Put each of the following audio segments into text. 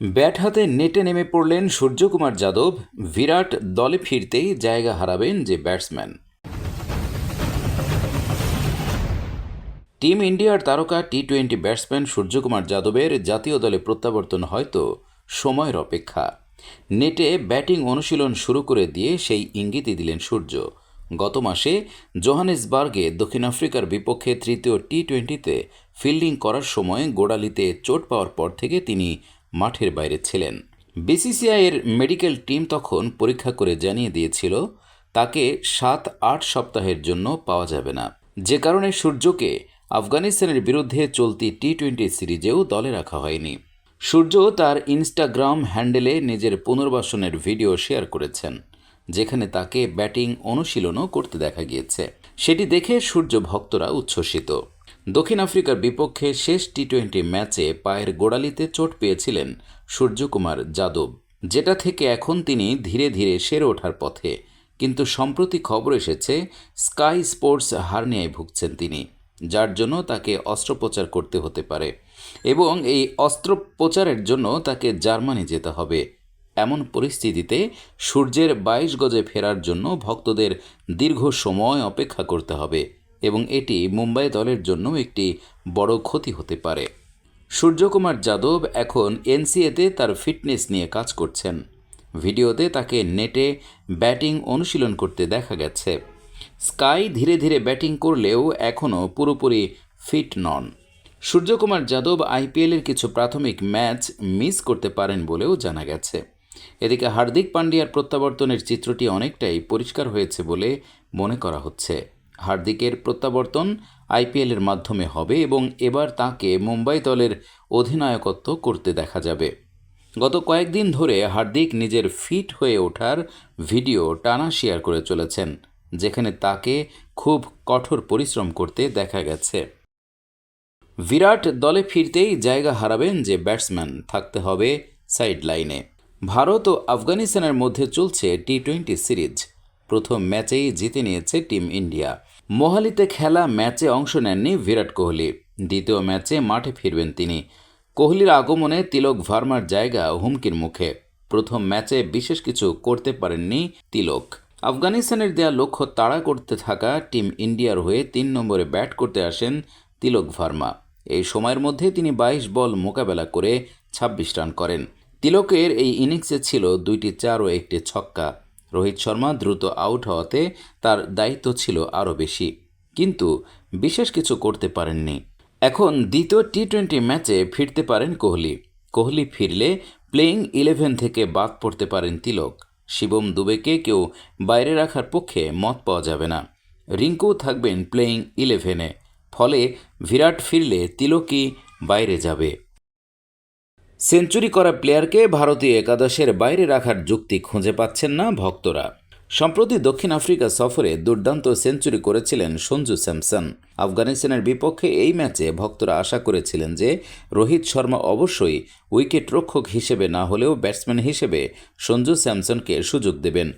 Bat হাতে নেটে নেমে পড়লেন সূর্যকুমার যাদব। বিরাট দলে ফিরতেই জায়গা হারাবেন যে ব্যাটসম্যান। টিম ইন্ডিয়ার তারকা টি টোয়েন্টি ব্যাটসম্যান সূর্যকুমার যাদবের জাতীয় দলে প্রত্যাবর্তন হয়তো সময়ের অপেক্ষা। নেটে ব্যাটিং অনুশীলন শুরু করে দিয়ে সেই ইঙ্গিতই দিলেন সূর্য। গত মাসে জোহানেসবার্গে দক্ষিণ আফ্রিকার বিপক্ষে তৃতীয় টি টোয়েন্টিতে ফিল্ডিং করার সময় গোড়ালিতে চোট পাওয়ার পর থেকে তিনি মাঠের বাইরে ছিলেন। বিসিসিআইয়ের মেডিকেল টিম তখন পরীক্ষা করে জানিয়ে দিয়েছিল, তাকে সাত, আট সপ্তাহের জন্য পাওয়া যাবে না। যে কারণে সূর্যকে আফগানিস্তানের বিরুদ্ধে চলতি টি টোয়েন্টি সিরিজেও দলে রাখা হয়নি। সূর্য তার ইনস্টাগ্রাম হ্যান্ডেলে নিজের পুনর্বাসনের ভিডিও শেয়ার করেছেন, যেখানে তাকে ব্যাটিং অনুশীলনও করতে দেখা গিয়েছে। সেটি দেখে সূর্য ভক্তরা উচ্ছ্বসিত। দক্ষিণ আফ্রিকার বিপক্ষে শেষ টি টোয়েন্টি ম্যাচে পায়ের গোড়ালিতে চোট পেয়েছিলেন সূর্যকুমার যাদব, যেটা থেকে এখন তিনি ধীরে ধীরে সেরে ওঠার পথে। কিন্তু সম্প্রতি খবর এসেছে, স্কাই স্পোর্টস হার্নিয়ায় ভুগছেন তিনি, যার জন্য তাকে অস্ত্রোপচার করতে হতে পারে এবং এই অস্ত্রোপচারের জন্য তাকে জার্মানি যেতে হবে। এমন পরিস্থিতিতে সূর্যের বাইশ গজে ফেরার জন্য ভক্তদের দীর্ঘ সময় অপেক্ষা করতে হবে। এবং এটি মুম্বাই দলের জন্য একটি বড় ক্ষতি হতে পারে। সূর্যকুমার যাদব এখন এনসিএতে তার ফিটনেস নিয়ে কাজ করছেন। ভিডিওতে তাকে নেটে ব্যাটিং অনুশীলন করতে দেখা গেছে। স্কাই ধীরে ধীরে ব্যাটিং করলেও এখনও পুরোপুরি ফিট নন। সূর্যকুমার যাদব আইপিএলের কিছু প্রাথমিক ম্যাচ মিস করতে পারেন বলেও জানা গেছে। এদিকে হার্দিক পান্ডিয়ার প্রত্যাবর্তনের চিত্রটি অনেকটাই পরিষ্কার হয়েছে বলে মনে করা হচ্ছে। হার্দিকের প্রত্যাবর্তন আইপিএলের মাধ্যমে হবে এবং এবার তাকে মুম্বাই দলের অধিনায়কত্ব করতে দেখা যাবে। গত কয়েকদিন ধরে হার্দিক নিজের ফিট হয়ে ওঠার ভিডিও টানা শেয়ার করে চলেছেন, যেখানে তাকে খুব কঠোর পরিশ্রম করতে দেখা গেছে। বিরাট দলে ফিরতেই জায়গা হারাবেন যে ব্যাটসম্যান থাকতে হবে সাইড লাইনে ভারত ও আফগানিস্তানের মধ্যে চলছে টি টোয়েন্টি সিরিজ। প্রথম ম্যাচেই জিতে নিয়েছে টিম ইন্ডিয়া। মোহালিতে খেলা ম্যাচে অংশ নেননি বিরাট কোহলি। দ্বিতীয় ম্যাচে মাঠে ফিরবেন তিনি। কোহলির আগমনে তিলক ভার্মার জায়গা হুমকির মুখে। প্রথম ম্যাচে বিশেষ কিছু করতে পারেননি তিলক। আফগানিস্তানের দেয়া লক্ষ্য তাড়া করতে থাকা টিম ইন্ডিয়ার হয়ে তিন নম্বরে ব্যাট করতে আসেন তিলক ভার্মা। এই সময়ের মধ্যে তিনি বাইশ বল মোকাবেলা করে ২৬ রান করেন। তিলকের এই ইনিংসে ছিল দুইটি চার ও একটি ছক্কা। রোহিত শর্মা দ্রুত আউট হওয়াতে তার দায়িত্ব ছিল আরও বেশি, কিন্তু বিশেষ কিছু করতে পারেননি। এখন দ্বিতীয় টি টোয়েন্টি ম্যাচে ফিরতে পারেন কোহলি। কোহলি ফিরলে প্লেইং ইলেভেন থেকে বাদ পড়তে পারেন তিলক। শিবম দুবেকে কেউ বাইরে রাখার পক্ষে মত পাওয়া যাবে না। রিঙ্কু থাকবেন প্লেইং ইলেভেনে ফলে বিরাট ফিরলে তিলকই বাইরে যাবে। সেঞ্চুরি করা প্লেয়ারকে ভারতীয় একাদশের বাইরে রাখার যুক্তি খুঁজে পাচ্ছেন না ভক্তরা। সম্প্রতি দক্ষিণ আফ্রিকা সফরে দুর্দান্ত সেঞ্চুরি করেছিলেন সঞ্জু স্যামসন। আফগানিস্তানের বিপক্ষে এই ম্যাচে ভক্তরা আশা করেছিলেন যে রোহিত শর্মা অবশ্যই উইকেট রক্ষক হিসেবে না হলেও ব্যাটসম্যান হিসেবে সঞ্জু স্যামসনকে সুযোগ দেবেন।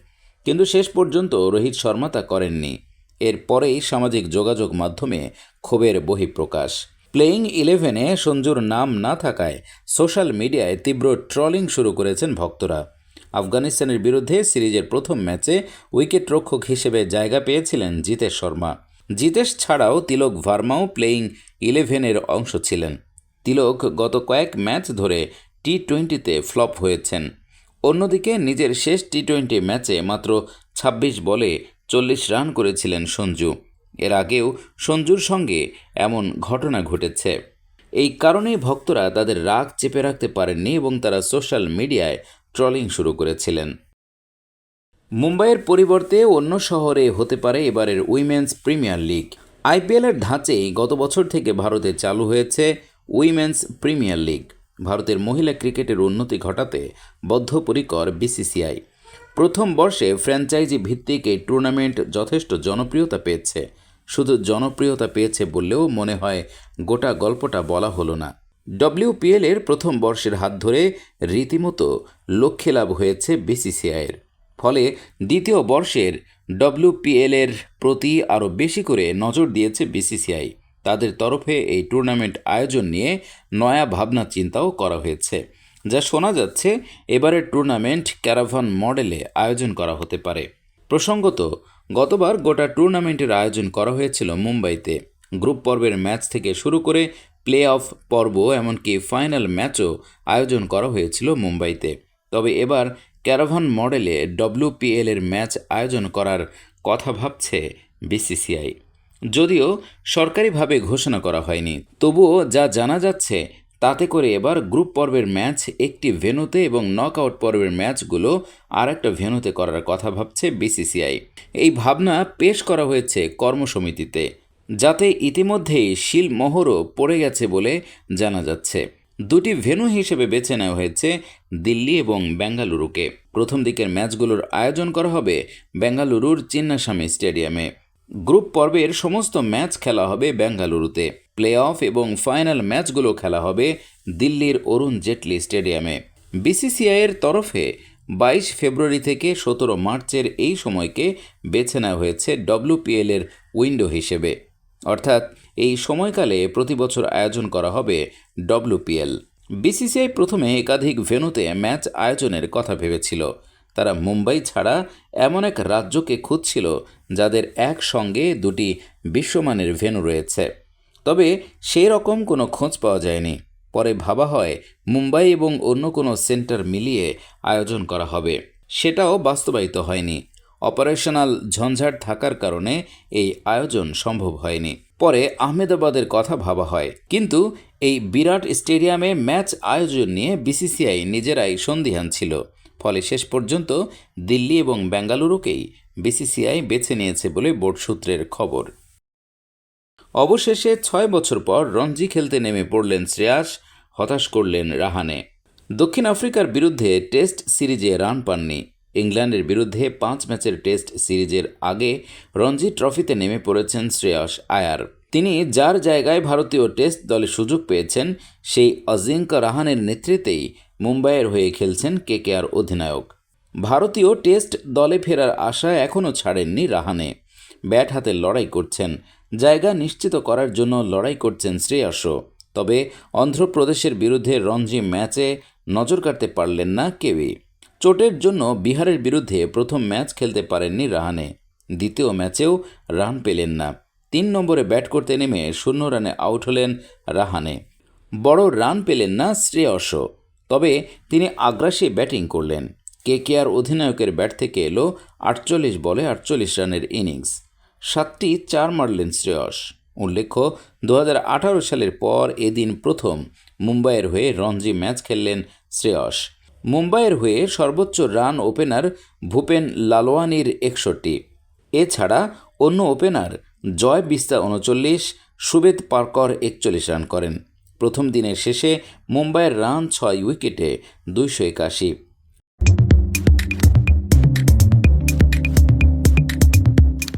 কিন্তু শেষ পর্যন্ত রোহিত শর্মা তা করেননি। এরপরেই সামাজিক যোগাযোগ মাধ্যমে ক্ষোভের বহিঃপ্রকাশ। প্লেইং ইলেভেনে সঞ্জুর নাম না থাকায় সোশ্যাল মিডিয়ায় তীব্র ট্রলিং শুরু করেছেন ভক্তরা। আফগানিস্তানের বিরুদ্ধে সিরিজের প্রথম ম্যাচে উইকেট রক্ষক হিসেবে জায়গা পেয়েছিলেন জিতেশ শর্মা। জিতেশ ছাড়াও তিলক ভার্মাও প্লেইং ইলেভেনের অংশ ছিলেন। তিলক গত কয়েক ম্যাচ ধরে টি টোয়েন্টিতে ফ্লপ হয়েছেন। অন্যদিকে নিজের শেষ টি টোয়েন্টি ম্যাচে মাত্র ২৬ বলে চল্লিশ রান করেছিলেন সঞ্জু। এর আগেও সঞ্জুর সঙ্গে এমন ঘটনা ঘটেছে। এই কারণেই ভক্তরা তাদের রাগ চেপে রাখতে পারেননি এবং তারা সোশ্যাল মিডিয়ায় ট্রলিং শুরু করেছিলেন। মুম্বাইয়ের পরিবর্তে অন্য শহরে হতে পারে এবারের উইমেন্স প্রিমিয়ার লিগ। আইপিএলের ধাঁচেই গত বছর থেকে ভারতে চালু হয়েছে উইমেন্স প্রিমিয়ার লিগ। ভারতের মহিলা ক্রিকেটের উন্নতি ঘটাতে বদ্ধপরিকর বিসিসিআই। প্রথম বর্ষে ফ্র্যাঞ্চাইজি ভিত্তিক এই টুর্নামেন্ট যথেষ্ট জনপ্রিয়তা পেয়েছে। শুধু জনপ্রিয়তা পেয়েছে বললেও মনে হয় গোটা গল্পটা বলা হলো না। ডব্লিউপিএল এর প্রথম বর্ষের হাত ধরে রীতিমতো লক্ষ্যে লাভ হয়েছে বিসিসিআইয়ের। ফলে দ্বিতীয় বর্ষের ডব্লিউপিএল এর প্রতি আরও বেশি করে নজর দিয়েছে বিসিসিআই। তাদের তরফে এই টুর্নামেন্ট আয়োজন নিয়ে নয়া ভাবনা চিন্তাও করা হয়েছে। যা শোনা যাচ্ছে এবারের টুর্নামেন্ট ক্যারাভান মডেলে আয়োজন করা হতে পারে। প্রসঙ্গত গতবার গোটা টুর্নামেন্টের আয়োজন করা হয়েছিল মুম্বাইতে। গ্রুপ পর্বের ম্যাচ থেকে শুরু করে প্লে অফ পর্ব এমনকি ফাইনাল ম্যাচও আয়োজন করা হয়েছিল মুম্বাইতে। তবে এবার ক্যারাভান মডেলে ডব্লিউপিএল এর ম্যাচ আয়োজন করার কথা ভাবছে বিসিসিআই যদিও সরকারিভাবে ঘোষণা করা হয়নি, তবুও যা জানা যাচ্ছে তাতে করে এবার গ্রুপ পর্বের ম্যাচ একটি ভেনুতে এবং নকআউট পর্বের ম্যাচগুলো আর একটা ভেন্যুতে করার কথা ভাবছে বিসিসিআই। এই ভাবনা পেশ করা হয়েছে কর্মসমিতিতে, যাতে ইতিমধ্যেই শিলমোহরও পড়ে গেছে বলে জানা যাচ্ছে। দুটি ভেনু হিসেবে বেছে নেওয়া হয়েছে দিল্লি এবং বেঙ্গালুরুকে। প্রথম দিকের ম্যাচগুলোর আয়োজন করা হবে বেঙ্গালুরুর চিন্নাস্বামী স্টেডিয়ামে। গ্রুপ পর্বের সমস্ত ম্যাচ খেলা হবে বেঙ্গালুরুতে। প্লে অফ এবং ফাইনাল ম্যাচগুলো খেলা হবে দিল্লির অরুণ জেটলি স্টেডিয়ামে। বিসিসিআইয়ের তরফে বাইশ ফেব্রুয়ারি থেকে সতেরো মার্চের এই সময়কে বেছে নেওয়া হয়েছে ডব্লিউপিএল এর উইন্ডো হিসেবে। অর্থাৎ এই সময়কালে প্রতি বছর আয়োজন করা হবে ডব্লিউপিএল বিসিসিআই প্রথমে একাধিক ভেন্যুতে ম্যাচ আয়োজনের কথা ভেবেছিল। তারা মুম্বাই ছাড়া এমন এক রাজ্যকে খুঁজছিল যাদের একসঙ্গে দুটি বিশ্বমানের ভেন্যু রয়েছে। তবে সেই রকম কোনো খোঁজ পাওয়া যায়নি। পরে ভাবা হয়, মুম্বাই এবং অন্য কোনো সেন্টার মিলিয়ে আয়োজন করা হবে। সেটাও বাস্তবায়িত হয়নি। অপারেশনাল ঝঞ্ঝাট থাকার কারণে এই আয়োজন সম্ভব হয়নি। পরে আহমেদাবাদের কথা ভাবা হয়। কিন্তু এই বিরাট স্টেডিয়ামে ম্যাচ আয়োজন নিয়ে বিসিসিআই নিজেরাই সন্দিহান ছিল। ফলে শেষ পর্যন্ত দিল্লি এবং বেঙ্গালুরুকেই বিসিসিআই বেছে নিয়েছে বলে বোর্ড সূত্রের খবর। অবশেষে ছয় বছর পর রঞ্জি খেলতে নেমে পড়লেন শ্রেয়াস, হতাশ করলেন রাহানে। দক্ষিণ আফ্রিকার বিরুদ্ধে টেস্ট সিরিজে রান পাননি। ইংল্যান্ডের বিরুদ্ধে পাঁচ ম্যাচের টেস্ট সিরিজের আগে রঞ্জি ট্রফিতে নেমে পড়েছেন শ্রেয়স আয়ার। তিনি যার জায়গায় ভারতীয় টেস্ট দলে সুযোগ পেয়েছেন, সেই অজিঙ্কা রাহানের নেতৃত্বেই মুম্বাইয়ের হয়ে খেলছেন কেকেআর অধিনায়ক। ভারতীয় টেস্ট দলে ফেরার আশা এখনও ছাড়েননি রাহানে। ব্যাট হাতে লড়াই করছেন জায়গা নিশ্চিত করার জন্য লড়াই করছেন শ্রেয়সও তবে অন্ধ্রপ্রদেশের বিরুদ্ধে রঞ্জি ম্যাচে নজর কাটতে পারলেন না কেউই। চোটের জন্য বিহারের বিরুদ্ধে প্রথম ম্যাচ খেলতে পারেননি রাহানে। দ্বিতীয় ম্যাচেও রান পেলেন না। তিন নম্বরে ব্যাট করতে নেমে শূন্য রানে আউট হলেন রাহানে। বড় রান পেলেন না শ্রেয়সও তবে তিনি আগ্রাসী ব্যাটিং করলেন। কেকেআর অধিনায়কের ব্যাট থেকে এলো আটচল্লিশ বলে আটচল্লিশ রানের ইনিংস। সাতটি চার মারলেন শ্রেয়স উল্লেখ্য দু হাজার আঠারো সালের পর এদিন প্রথম মুম্বাইয়ের হয়ে রঞ্জি ম্যাচ খেললেন শ্রেয়স। মুম্বাইয়ের হয়ে সর্বোচ্চ রান ওপেনার ভূপেন লালওয়ানির একষট্টি। এছাড়া অন্য ওপেনার জয় বিস্তা উনচল্লিশ, সুবেদ পারকর একচল্লিশ রান করেন। প্রথম দিনের শেষে মুম্বাইয়ের রান ছয় উইকেটে দুইশো একাশি।